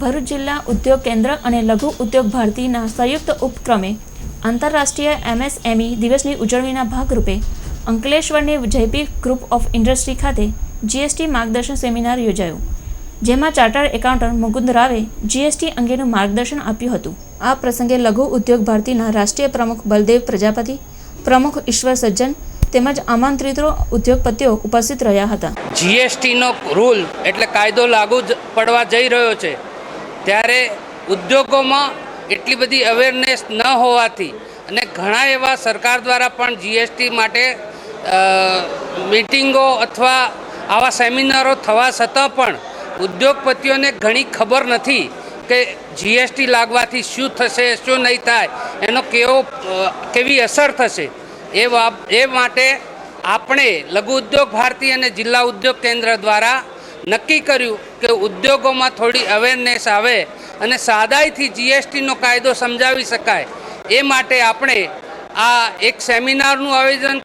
ભરૂચ જિલ્લા ઉદ્યોગ કેન્દ્ર અને લઘુ ઉદ્યોગ ભારતીના સંયુક્ત ઉપક્રમે આંતરરાષ્ટ્રીય એમએસએમઈ દિવસની ઉજવણીના ભાગરૂપે અંકલેશ્વરની જયપી ગ્રુપ ઓફ ઇન્ડસ્ટ્રી ખાતે જીએસટી માર્ગદર્શન સેમિનાર યોજાયો, જેમાં ચાર્ટર્ડ એકાઉન્ટન્ટ મુકુંદ રાવે જીએસટી અંગેનું માર્ગદર્શન આપ્યું હતું. આ પ્રસંગે લઘુ ઉદ્યોગ ભારતીના રાષ્ટ્રીય પ્રમુખ બલદેવ પ્રજાપતિ, પ્રમુખ ઈશ્વર સજ્જન તેમજ આમંત્રિતો ઉદ્યોગપતિઓ ઉપસ્થિત રહ્યા હતા. જીએસટીનો રૂલ એટલે કાયદો લાગુ પડવા જઈ રહ્યો છે. ત્યારે ઉદ્યોગોમાં એટલી બધી અવેરનેસ ન હોવાથી અને ઘણા એવા સરકાર દ્વારા પણ જીએસટી માટે મિટિંગો અથવા આવા સેમિનારો થવા છતાં પણ ઉદ્યોગપતિઓને ઘણી ખબર નથી કે જીએસટી લાગવાથી શું થશે, શું નહીં થાય, એનો કેવો કેવી અસર થશે. એ એ માટે આપણે લઘુ ઉદ્યોગ ભારતી અને જિલ્લા ઉદ્યોગ કેન્દ્ર દ્વારા નક્કી કર્યું કે ઉદ્યોગોમાં થોડી અવેરનેસ આવે અને સાદાઈથી જીએસટીનો કાયદો સમજાવી શકાય. એ માટે આપણે આ એક સેમિનારનું આયોજન